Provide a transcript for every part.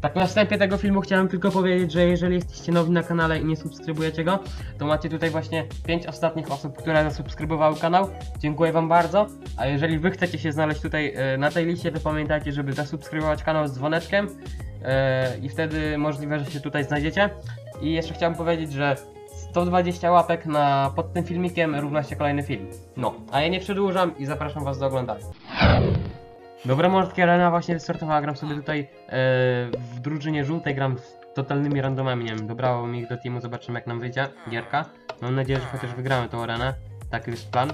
Tak na wstępie tego filmu chciałem tylko powiedzieć, że jeżeli jesteście nowi na kanale i nie subskrybujecie go, to macie tutaj właśnie 5 ostatnich osób, które zasubskrybowały kanał. Dziękuję wam bardzo. A jeżeli wy chcecie się znaleźć tutaj e, na tej liście, to pamiętajcie, żeby zasubskrybować kanał z dzwoneczkiem e, i wtedy możliwe, że się tutaj znajdziecie. I jeszcze chciałem powiedzieć, że 120 łapek na, pod tym filmikiem równa się kolejny film. No, a ja nie przedłużam i zapraszam was do oglądania. Dobra, Mordki Arena właśnie wystartowała, gram sobie tutaj e, w drużynie żółtej, gram z totalnymi randomami, nie wiem, dobrało mi ich do teamu, zobaczymy jak nam wyjdzie gierka. Mam nadzieję, że chociaż wygramy tą arenę, taki jest plan.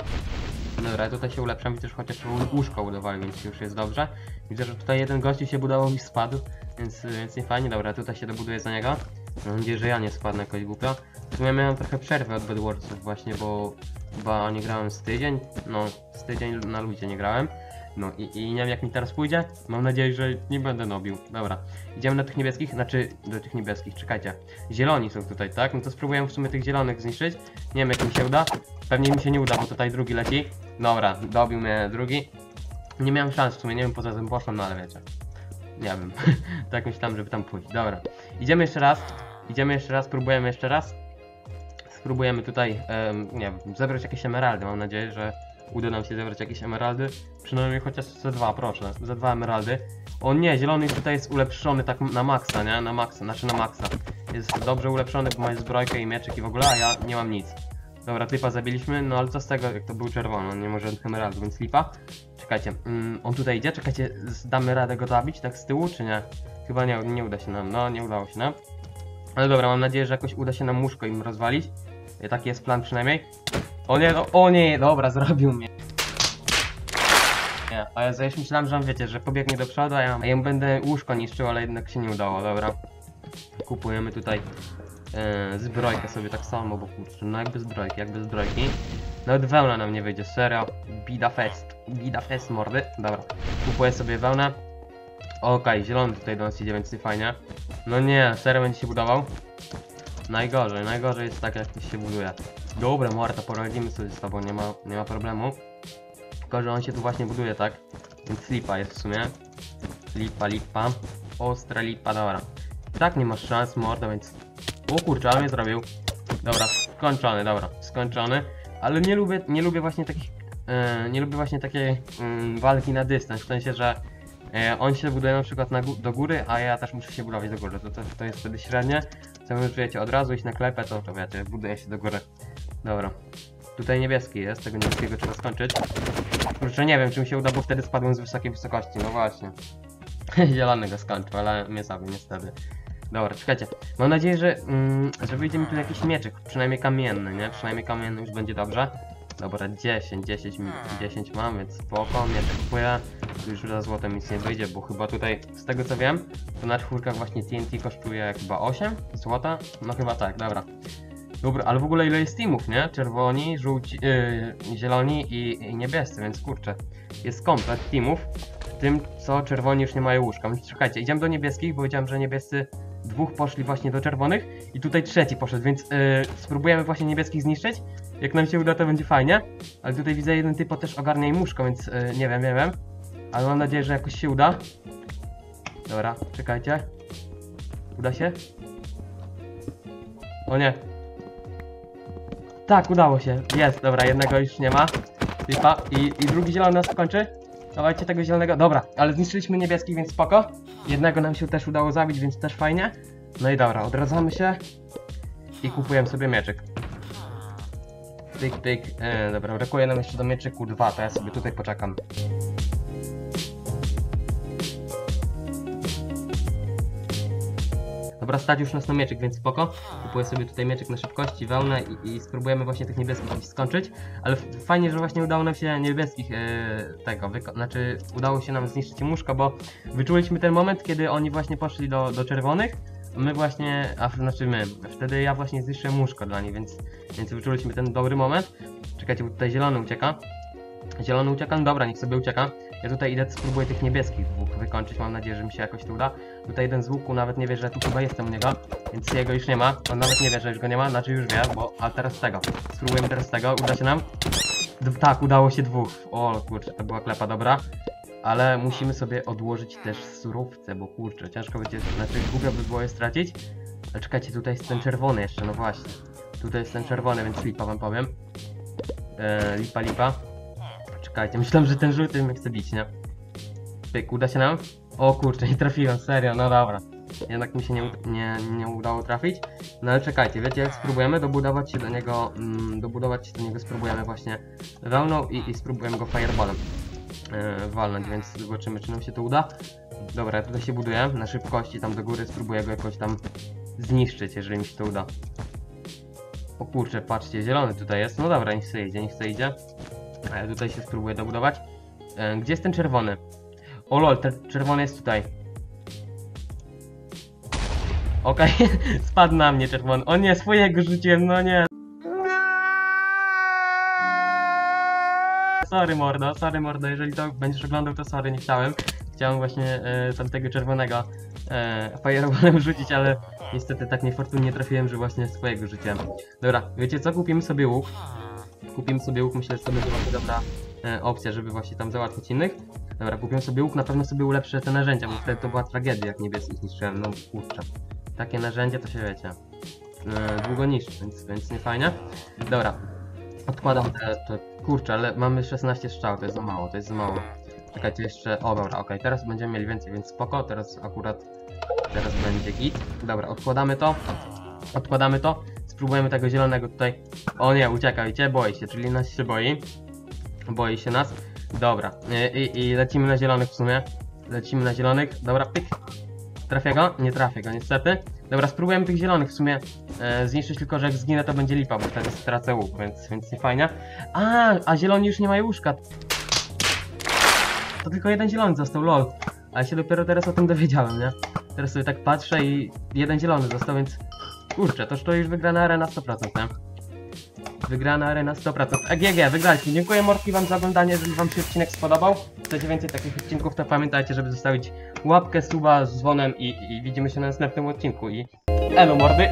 Dobra, tutaj się ulepszam, widzę, że chociaż łó- łóżko budowali, więc już jest dobrze. Widzę, że tutaj jeden gościu się budował i spadł, więc, więc nie fajnie, dobra, tutaj się dobuduję za niego. Mam nadzieję, że ja nie spadnę jakoś głupio. W sumie miałem trochę przerwy od Bedwarsów właśnie, bo chyba nie grałem z tydzień, no z tydzień na ludzie nie grałem. No i, i nie wiem jak mi teraz pójdzie. Mam nadzieję, że nie będę nobił. Dobra. Idziemy do tych niebieskich, znaczy do tych niebieskich, czekajcie. Zieloni są tutaj, tak? No to spróbuję w sumie tych zielonych zniszczyć. Nie wiem jak mi się uda. Pewnie mi się nie uda, bo tutaj drugi leci. Dobra, dobił mnie drugi. Nie miałem szans w sumie, nie wiem poza tym poszłem, no ale wiecie. Nie wiem. tak myślałem, żeby tam pójść. Dobra. Idziemy jeszcze raz. Idziemy jeszcze raz, próbujemy jeszcze raz. Spróbujemy tutaj, em, nie wiem, zebrać jakieś emeraldy. Mam nadzieję, że uda nam się zebrać jakieś emeraldy. Przynajmniej chociaż ze dwa, proszę. Ze dwa emeraldy. O nie, zielony tutaj jest ulepszony tak na maksa, nie? Na maksa, znaczy na maksa. Jest dobrze ulepszony, bo ma zbrojkę i mieczyk i w ogóle, a ja nie mam nic. Dobra, typa zabiliśmy, no ale co z tego, jak to był czerwony, on nie może emeraldów, więc lipa. Czekajcie, mm, on tutaj idzie, czekajcie, damy radę go zabić tak z tyłu, czy nie? Chyba nie, nie uda się nam, no nie udało się nam. Ale dobra, mam nadzieję, że jakoś uda się nam łóżko im rozwalić. Taki jest plan przynajmniej. O nie, no, o nie, dobra, zrobił mnie. Nie, a ja już myślałem, że on wiecie, że pobiegnie do przodu, a ja, a ja będę łóżko niszczył, ale jednak się nie udało, dobra. Kupujemy tutaj e, zbrojkę sobie tak samo, bo kurczę, no jakby zbrojki, jakby zbrojki. Nawet wełna nam nie wyjdzie, serio. Bida fest, bida fest mordy. Dobra, kupuję sobie wełnę. Okej, zielony tutaj do nas idzie, więc nie fajnie. No nie, serio będzie się budował. Najgorzej, najgorzej jest tak jak się buduje. Dobra, Marta, poradzimy sobie z tobą, nie ma, nie ma problemu. Tylko, że on się tu właśnie buduje, tak? Więc lipa jest w sumie. Lipa, lipa. Ostra lipa, dobra. Tak nie masz szans, morda, więc... O kurczę, ale mnie zrobił. Dobra, skończony, dobra, skończony. Ale nie lubię, nie lubię właśnie takich... E, nie lubię właśnie takiej mm, walki na dystans, w sensie, że e, on się buduje na przykład na do góry, a ja też muszę się budować do góry. To, to, to jest wtedy średnie. Co wy wiecie, od razu iść na klepę, to, to wiecie, buduję się do góry. Dobra. Tutaj niebieski jest, tego niebieskiego trzeba skończyć. Kurczę, nie wiem, czy mi się uda, bo wtedy spadłem z wysokiej wysokości, no właśnie. Zielony go skończył, ale mnie zabił niestety. Dobra, czekajcie. Mam nadzieję, że, mm, że wyjdzie mi tu jakiś mieczyk, przynajmniej kamienny, nie? Przynajmniej kamienny już będzie dobrze. Dobra, 10, 10, mi- 10 mam, więc spoko, mieczyk kupuję. Tu Już za złotem nic nie wyjdzie, bo chyba tutaj, z tego co wiem, to na czwórkach właśnie TNT kosztuje chyba 8 złota? No chyba tak, dobra. Dobra, ale w ogóle ile jest teamów, nie? Czerwoni, żółci, yy, zieloni i, i niebiescy, więc kurczę. Jest komplet teamów, w tym co czerwoni już nie mają łóżka. Więc czekajcie, idziemy do niebieskich, bo wiedziałem, że niebiescy dwóch poszli właśnie do czerwonych i tutaj trzeci poszedł, więc yy, spróbujemy właśnie niebieskich zniszczyć. Jak nam się uda, to będzie fajnie. Ale tutaj widzę jeden typo też ogarnia im łóżko, więc yy, nie wiem, nie wiem. Ale mam nadzieję, że jakoś się uda. Dobra, czekajcie. Uda się? O nie, tak, udało się. Jest, dobra, jednego już nie ma. Lipa. I, I drugi zielony nas kończy. Dawajcie tego zielonego. Dobra, ale zniszczyliśmy niebieskich, więc spoko. Jednego nam się też udało zabić, więc też fajnie. No i dobra, odradzamy się. I kupujemy sobie mieczyk. Pyk, pyk. E, dobra, brakuje nam jeszcze do mieczyku dwa, to ja sobie tutaj poczekam. Dobra, stać już nas na mieczyk, więc spoko. Kupuję sobie tutaj mieczyk na szybkości, wełnę i, i spróbujemy właśnie tych niebieskich skończyć. Ale fajnie, że właśnie udało nam się niebieskich e, tego, znaczy udało się nam zniszczyć łóżko, bo wyczuliśmy ten moment, kiedy oni właśnie poszli do, do czerwonych. My właśnie, a znaczy my, wtedy ja właśnie zniszczyłem łóżko dla nich, więc, więc wyczuliśmy ten dobry moment. Czekajcie, bo tutaj zielony ucieka. Zielony ucieka, no dobra, niech sobie ucieka. Ja tutaj idę, spróbuję tych niebieskich dwóch wykończyć, mam nadzieję, że mi się jakoś to uda. Tutaj jeden z łuku nawet nie wie, że tu chyba jestem u niego, więc jego już nie ma. On nawet nie wie, że już go nie ma, znaczy już wie, bo... A teraz tego. Spróbujemy teraz tego, uda się nam? D tak, udało się dwóch. O kurczę, to była klepa, dobra. ale musimy sobie odłożyć też surowce, bo kurczę, ciężko będzie, znaczy głupio by było je stracić. Ale czekajcie, tutaj jest ten czerwony jeszcze, no właśnie. Tutaj jest ten czerwony, więc lipa wam powiem. E, lipa, lipa. Czekajcie, myślałem, że ten żółty mnie chce bić, nie? Pyk, uda się nam? O kurczę, nie trafiłem, serio, no dobra. Jednak mi się nie, nie, nie udało trafić. No ale czekajcie, wiecie spróbujemy dobudować się do niego, mm, dobudować się do niego spróbujemy właśnie wełną i, i spróbujemy go fireballem e, walnąć, więc zobaczymy czy nam się to uda. Dobra, tutaj się buduję na szybkości, tam do góry spróbuję go jakoś tam zniszczyć, jeżeli mi się to uda. O kurczę, patrzcie, zielony tutaj jest. No dobra, niech sobie idzie, niech sobie idzie. Ja tutaj się spróbuję dobudować. E, gdzie jest ten czerwony? O lol, ten czerwony jest tutaj. Okej, spadł na mnie czerwony. O nie, swojego rzuciłem, no nie. Sorry mordo, sorry mordo, jeżeli to będziesz oglądał, to sorry, nie chciałem. Chciałem właśnie e, tamtego czerwonego e, fireballem rzucić, ale niestety tak niefortunnie trafiłem, że właśnie swojego rzuciłem. Dobra, wiecie co? Kupimy sobie łuk. Kupimy sobie łuk, myślę, że to będzie właśnie dobra e, opcja, żeby właśnie tam załatwić innych. Dobra, kupiłem sobie łuk, na pewno sobie ulepszę te narzędzia, bo wtedy to była tragedia, jak niebieskich niszczyłem, no kurczę. Takie narzędzia to się wiecie, e, długo niszczy, więc, więc nie fajnie. Dobra, odkładam te, te, kurczę, ale mamy 16 strzał, to jest za mało, to jest za mało. Czekajcie jeszcze, o dobra, okej, teraz będziemy mieli więcej, więc spoko, teraz akurat, teraz będzie git. Dobra, odkładamy to, odkładamy to, spróbujemy tego zielonego tutaj, o nie, ucieka, widzicie, boi się, czyli nas się boi, boi się nas. Dobra, i, i, i lecimy na zielonych w sumie, lecimy na zielonych, dobra, pyk, trafię go, nie trafię go niestety. Dobra, spróbujemy tych zielonych w sumie e, zniszczyć, tylko że jak zginę to będzie lipa, bo wtedy stracę łuk, więc, więc nie fajnie. A, a zieloni już nie mają łóżka. To tylko jeden zielony został, lol. Ale się dopiero teraz o tym dowiedziałem, nie? Teraz sobie tak patrzę i jeden zielony został, więc... Kurczę, toż to już wygrana arena 100%, nie? Wygrana arena 100%. EGG, wygraliśmy. Dziękuję Morki wam za oglądanie, jeżeli wam się odcinek spodobał. Chcecie więcej takich odcinków, to pamiętajcie, żeby zostawić łapkę, suba z dzwonem i, i widzimy się na następnym odcinku. I elo mordy!